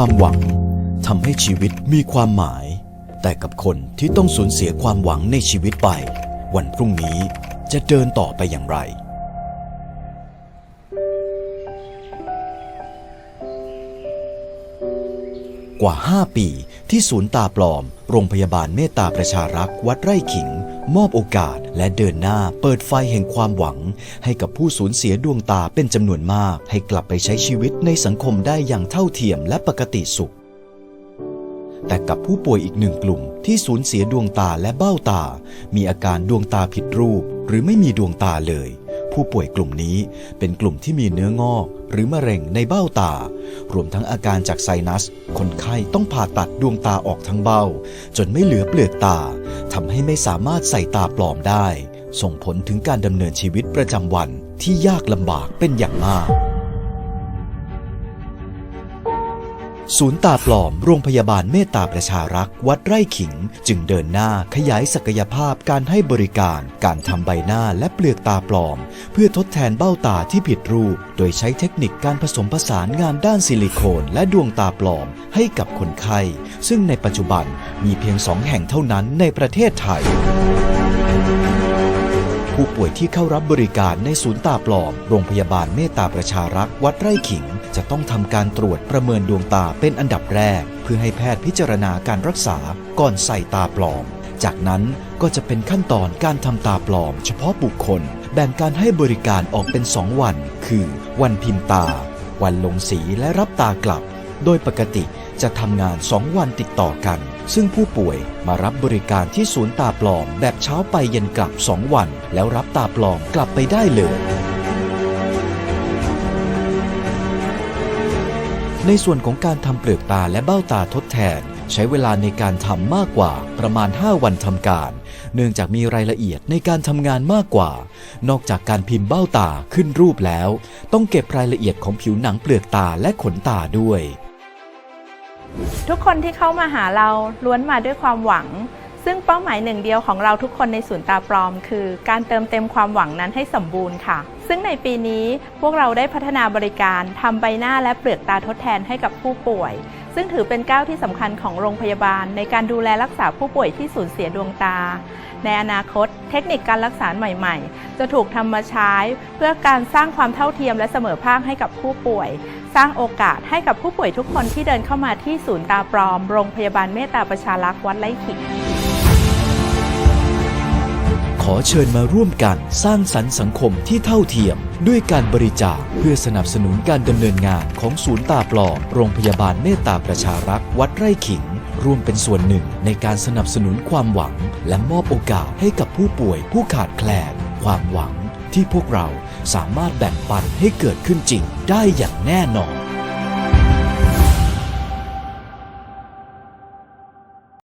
ความหวังทำให้ชีวิตมีความหมาย แต่กับคนที่ต้องสูญเสียความหวังในชีวิตไป วันพรุ่งนี้จะเดินต่อไปอย่างไร กว่า 5 ปีที่ศูนย์ตาปลอม โรงพยาบาลเมตตาประชารักษ์วัดไร่ขิง มอบโอกาสและเดินหน้าเปิดไฟแห่งความหวัง ให้กับผู้สูญเสียดวงตาเป็นจำนวนมาก ให้กลับไปใช้ชีวิตในสังคมได้อย่างเท่าเทียมและปกติสุข แต่กับผู้ป่วยอีกหนึ่งกลุ่มที่สูญเสียดวงตาและเบ้าตา มีอาการดวงตาผิดรูป หรือไม่มีดวงตาเลย ผู้ป่วยกลุ่มนี้เป็นกลุ่มที่มีเนื้องอก หรือมะเร็งในเบ้าตา รวมทั้งอาการจากไซนัส คนไข้ต้องผ่าตัดดวงตาออกทั้งเบ้า จนไม่เหลือเปลือกตาำให้ไม่สามารถใส่ตาปลอมได้ ส่งผลถึงการดำเนินชีวิตประจำวันที่ยากลำบากเป็นอย่างมาก ศูนย์ตาปลอมโรงพยาบาลเมตตาประชารักษ์วัดไร่ขิง จึงเดินหน้าขยายศักยภาพการให้บริการ การทำใบหน้าและเปลือกตาปลอม เพื่อทดแทนเบ้าตาที่ผิดรูป โดยใช้เทคนิคการผสมผสานงานด้านซิลิโคนและดวงตาปลอมให้กับคนไข้ ซึ่งในปัจจุบันมีเพียงสองแห่งเท่านั้นในประเทศไทยผู้ป่วยที่เข้ารับบริการในศูนย์ตาปลอม โรงพยาบาลเมตตาประชารักษ์วัดไร่ขิง จะต้องทำการตรวจประเมินดวงตาเป็นอันดับแรก เพื่อให้แพทย์พิจารณาการรักษาก่อนใส่ตาปลอม จากนั้นก็จะเป็นขั้นตอนการทำตาปลอม เฉพาะบุคคล แบ่งการให้บริการออกเป็น 2 วัน คือ วันพิมพ์ตา วันลงสีและรับตากลับ โดยปกติจะทำงาน 2 วันติดต่อกัน ซึ่งผู้ป่วยมารับบริการที่ศูนย์ตาปลอม แบบเช้าไปเย็นกลับ 2 วัน แล้วรับตาปลอมกลับไปได้เลย ในส่วนของการทำเปลือกตาและเบ้าตาทดแทน ใช้เวลาในการทำมากกว่าประมาณ 5 วันทำการ เนื่องจากมีรายละเอียดในการทำงานมากกว่า นอกจากการพิมพ์เบ้าตาขึ้นรูปแล้ว ต้องเก็บรายละเอียดของผิวหนังเปลือกตาและขนตาด้วย ทุกคนที่เข้ามาหาเราล้วนมาด้วยความหวัง ซึ่งเป้าหมายหนึ่งเดียวของเราทุกคนในศูนย์ตาปลอม คือ การเติมเต็มความหวังนั้นให้สมบูรณ์ค่ะ ซึ่งในปีนี้พวกเราได้พัฒนาบริการทำใบหน้าและเปลือกตาทดแทนให้กับผู้ป่วย ซึ่งถือเป็นก้าวที่สำคัญของโรงพยาบาล ในการดูแลรักษาผู้ป่วยที่สูญเสียดวงตา ในอนาคต เทคนิคการรักษาใหม่ ๆ จะถูกทำมาใช้ เพื่อการสร้างความเท่าเทียมและเสมอภาคให้กับผู้ป่วย สร้างโอกาสให้กับผู้ป่วยทุกคนที่เดินเข้ามาที่ศูนย์ตาปลอม โรงพยาบาลเมตตาประชารักษ์วัดไร่ขิง อเชิญมาร่วมกันสร้างสรรค์สังคมที่เท่าเทียม ด้วยการบริจาคเพื่อสนับสนุนการดำเนินงานของศูนย์ตาปลอมโรงพยาบาลเมตตาประชารักษ์วัดไร่ขิง ร่วมเป็นส่วนหนึ่งในการสนับสนุนความหวัง และมอบโอกาสให้กับผู้ป่วยผู้ขาดแคลนความหวังที่พวกเราสามารถแบ่งปันให้เกิดขึ้นจริงได้อย่างแน่นอน